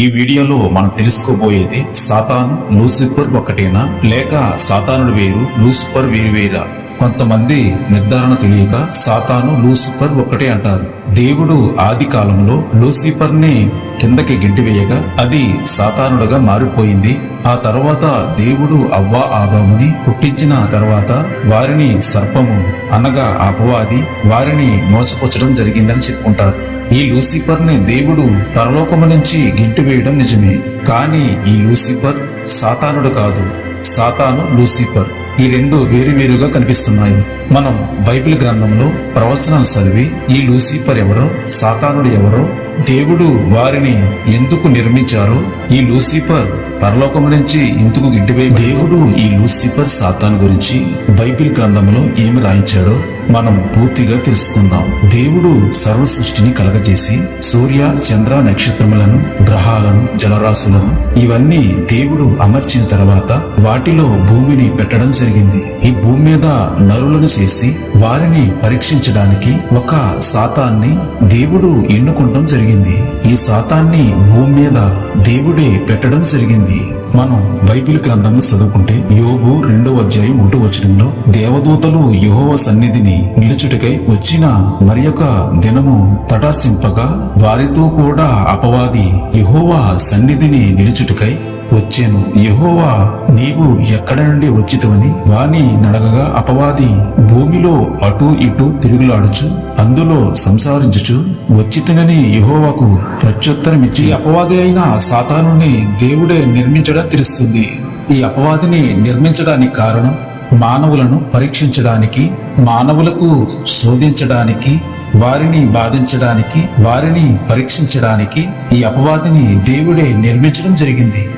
ఈ వీడియోలో మనం తెలుసుకోబోయేది సాతాను లూసిఫర్ ఒకటేనా? లేక సాతానుడు వేరు లూసిఫర్ వేరు వేరా? కొంతమంది నిర్ధారణ తెలియక సాతాను లూసిఫర్ ఒకటే అంటారు. దేవుడు ఆది కాలంలో లూసిఫర్ని కిందకి గింటివేయగా అది సాతానుడుగా మారిపోయింది. ఆ తర్వాత దేవుడు అవ్వ ఆదాముని పుట్టించిన తర్వాత వారిని సర్పము అనగా అపవాది వారిని మోసపుచ్చడం జరిగిందని చెప్పుకుంటారు. ఈ లూసిఫర్ని దేవుడు పరలోకము నుంచి గింటి వేయడం నిజమే. కానీ ఈ లూసిఫర్ సాతానుడు కాదు. సాతాను లూసిఫర్. ఈ రెండు వేరువేరుగా కనిపిస్తున్నాయి. మనం బైబిల్ గ్రంథంలో ప్రవచనాలు చదివి ఈ లూసిఫర్ ఎవరో సాతానుడు ఎవరో దేవుడు వారిని ఎందుకు నిర్మించారో ఈ లూసిఫర్ పరలోకం నుంచి ఎందుకు గింటివే దేవుడు ఈ లూసిఫర్ సాతాన్ గురించి బైబిల్ గ్రంథంలో ఏమి రాయించాడో మనం పూర్తిగా తెలుసుకుందాం. దేవుడు సర్వ సృష్టిని కలగజేసి సూర్య చంద్ర నక్షత్రములను గ్రహాలను జలరాశులను ఇవన్నీ దేవుడు అమర్చిన తర్వాత వాటిలో భూమిని పెట్టడం జరిగింది. ఈ భూమి మీద నరులను చేసి వారిని పరీక్షించడానికి ఒక సాతాన్ని దేవుడు ఎన్నుకుంటం జరిగింది. ఈ శాతాన్ని భూమి మీద దేవుడే పెట్టడం జరిగింది. మనం బైబిల్ గ్రంథం చదువుకుంటే యోగు రెండో అధ్యాయం ఉంటూ వచ్చడంలో దేవదూతలు యెహోవా సన్నిధిని నిలుచుటకై వచ్చిన మరి యొక్క దినము తటాసింపగా వారితో కూడా అపవాది యుహోవ సన్నిధిని నిలుచుటకై వచ్చాను. యహోవా నీవు ఎక్కడ నుండి వచ్చితవని? వాని నడగగా అపవాది భూమిలో అటు ఇటు తిరుగులాడుచు అందులో సంసారించుచు వచ్చితనని యహోవాకు ప్రత్యుత్తరమిచ్చి అపవాది అయిన సాతాను దేవుడే నిర్మించడం తెలుస్తుంది. ఈ అపవాదిని నిర్మించడానికి కారణం మానవులను పరీక్షించడానికి మానవులకు శోధించడానికి వారిని బాధించడానికి వారిని పరీక్షించడానికి ఈ అపవాదిని దేవుడే నిర్మించడం జరిగింది.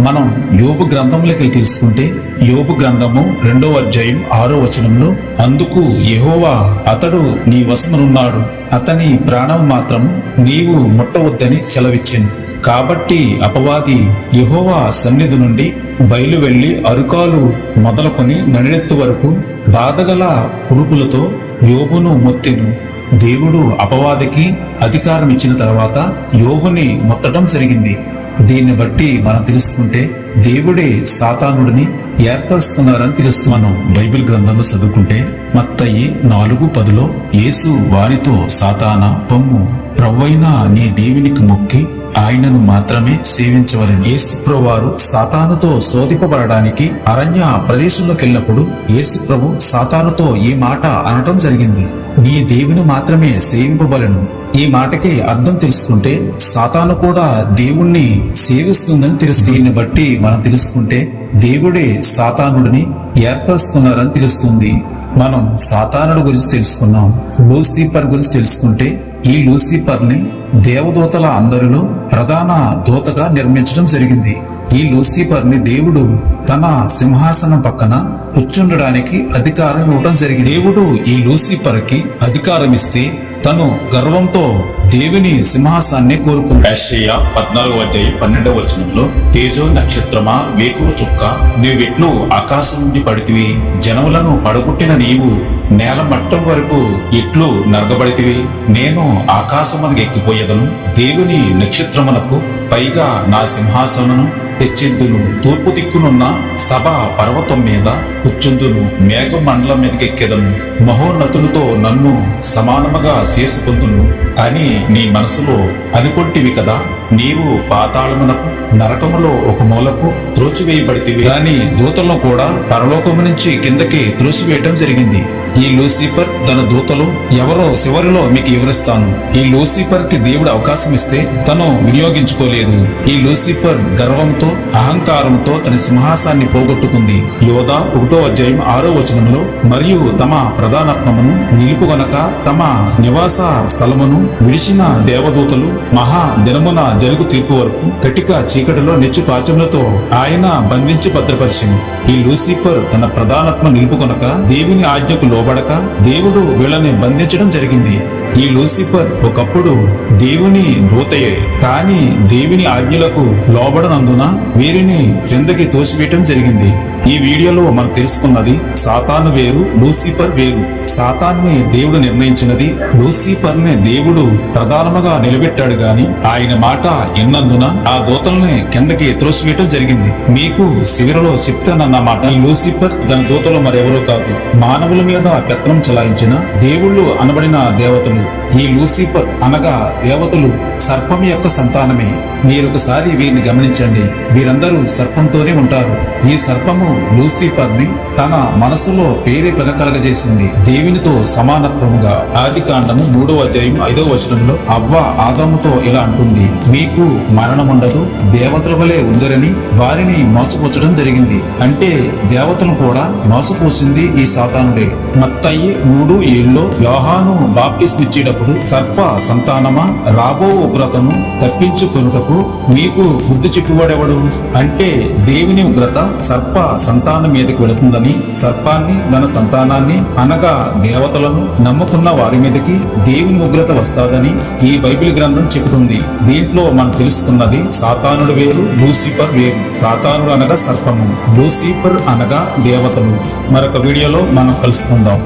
మనం యోబు గ్రంథంలోకి వెళ్ళి తీసుకుంటే యోబు గ్రంథము రెండో అధ్యాయం ఆరో వచనంలో అందుకు యహోవా అతడు నీ వశమునున్నాడు. అతని ప్రాణం మాత్రం నీవు ముట్టవద్దని సెలవిచ్చాను. కాబట్టి అపవాది యహోవా సన్నిధి నుండి బయలు వెళ్ళి అరుకాలు మొదలుకొని నడినెత్తు వరకు బాధగల ఉడుపులతో యోబును మొత్తెను. దేవుడు అపవాదికి అధికారం ఇచ్చిన తర్వాత యోబుని మొత్తడం జరిగింది. దీన్ని బట్టి మనం తెలుసుకుంటే దేవుడే సాతానుడిని ఏర్పరుచుకున్నారని తెలుస్తూ మనం బైబిల్ గ్రంథంలో చదువుకుంటే మత్తయి నాలుగు పదిలో యేసు వారితో సాతాన పొమ్ము ప్రవ్వైన నీ దేవునికి మొక్కి ఆయనను మాత్రమే సేవించవలని. యేసుప్రభు వారు సాతానుతో శోధిపబడడానికి అరణ్య ప్రదేశంలోకి వెళ్ళినప్పుడు యేసుప్రభు సాతానుతో ఈ మాట అనటం జరిగింది. నీ దేవుని మాత్రమే సేవింపబలను ఈ మాటకి అర్థం తెలుసుకుంటే సాతాను కూడా దేవుణ్ణి సేవిస్తుందని తెలుసు. దీన్ని బట్టి మనం తెలుసుకుంటే దేవుడే సాతానుడిని ఏర్పరుస్తున్నారని తెలుస్తుంది. మనం సాతానుడు గురించి తెలుసుకున్నాం. లూసిఫర్ గురించి తెలుసుకుంటే ఈ లూసిఫర్ని దేవదూతల అందరిలో ప్రధాన దూతగా నిర్మించడం జరిగింది. ఈ లూసిఫర్ని దేవుడు తన సింహాసనం పక్కన కూర్చుండడానికి అధికారం ఇవ్వడం జరిగింది. దేవుడు ఈ లూసిఫర్కి అధికారం ఇస్తే తను గర్వంతో దేవుని సింహాసాన్ని కోరుకుంది. యెషయా పద్నాలుగు అధ్యాయ పన్నెండవ వచనంలో తేజో నక్షత్రమా వేకువ చుక్క నీవెట్లు ఆకాశం నుండి పడితివి జనములను పడగొట్టిన నీవు నేల మట్టం వరకు ఎట్లు నరగబడితివి నేను ఆకాశమునకు ఎక్కిపోయేదను దేవుని నక్షత్రమునకు పైగా నా సింహాసనను హెచ్చెద్దును తూర్పు దిక్కునున్న సభ పర్వతం మీద కూర్చుందును. మేఘ మండలం మీదకెక్కెదను. మహోన్నతులతో నన్ను సమానముగా చేసుకుందును. అని నీ మనసులో అనుకొంటివి కదా. నీవు పాతాళమునకు నరకములో ఒక మూలకు త్రోచివేయబడితివి. కానీ దూతలను కూడా పరలోకము నుంచి కిందకి త్రోసివేయటం జరిగింది. ఈ లూసిఫర్ తన దూతలు ఎవరో చివరిలో మీకు వివరిస్తాను. ఈ లూసిఫర్కి దేవుడు అవకాశం ఇస్తే తను వినియోగించుకోలేదు. ఈ లూసిఫర్ గర్వంతో అహంకారంతో తన సింహాసాన్ని పోగొట్టుకుంది. యోధ ఒకటో అధ్యాయం ఆరో వచనంలో మరియు తమ ప్రధానత్వమును నిలుపుగనక తమ నివాస స్థలమును విడిచిన దేవదూతలు మహా దినమున జరుగు తీర్పు వరకు కటిక చీకటిలో నిచ్చు పాచములతో ఆయన బంధించి భద్రపరిచింది. ఈ లూసిఫర్ తన ప్రధానత్వం నిలుపుకొనక దేవుని ఆజ్ఞకు లోబడక దేవుడు వీళ్ళని బంధించడం జరిగింది. ఈ లూసిఫర్ ఒకప్పుడు దేవుని దూతయే కాని దేవుని ఆజ్ఞలకు లోబడనందున వీరిని క్రిందకి తోసివేయటం జరిగింది. ఈ వీడియోలో మనం తెలుసుకున్నది సాతాను వేరు లూసిఫర్ వేరు. సాతాన్ని దేవుడు నిర్ణయించినది లూసిఫర్ని దేవుడు ప్రధానముగా నిలబెట్టాడు గాని ఆయన మాట ఎన్నందున ఆ దూతల్ని కిందకి త్రోసివేయటం జరిగింది. మీకు శిబిరలో చెప్తానన్నమాట ఈ లూసిఫర్ దాని దూతలు మరెవరో కాదు. మానవుల మీద పెత్తనం చలాయించిన దేవుళ్ళు అనబడిన దేవతలు. ఈ లూసిఫర్ అనగా దేవతలు సర్పం యొక్క సంతానమే. మీరొకసారి వీరిని గమనించండి. వీరందరూ సర్పంతోనే ఉంటారు. ఈ సర్పము లూసిఫర్ని తన మనసులో పేరే పెనకలగజేసింది దేవునితో సమానత్వముగా ఆది కాండము మూడవ అధ్యాయం ఐదవ వచనంలో అవ్వ ఆదాముతో ఇలా అంటుంది మీకు మరణం ఉండదు దేవతల వలె ఉందరని వారిని మోసపోచడం జరిగింది. అంటే దేవతను కూడా మోసపోసింది ఈ సాతానుడే. మత్తయ్యి మూడు ఏళ్ళలో యోహాను బాప్టిస్ ఇచ్చేటప్పుడు సర్ప సంతానమా రాబో ఉగ్రతను తప్పించుకొనుటకు మీకు బుద్ధి చెప్పువాడెవడు? అంటే దేవుని ఉగ్రత సర్ప సంతానం మీదకి వెళుతుందని సర్పాన్ని తన సంతానాన్ని అనగా దేవతలను నమ్ముకున్న వారి మీదకి దేవుని ఉగ్రత వస్తాదని ఈ బైబిల్ గ్రంథం చెబుతుంది. దీంట్లో మనం తెలుసుకున్నది సాతానుడు వేరు లూసిఫర్ వేరు సాతానుడు అనగా సర్పము లూసిఫర్ అనగా దేవతలు. మరొక వీడియోలో మనం కలుసుకుందాం.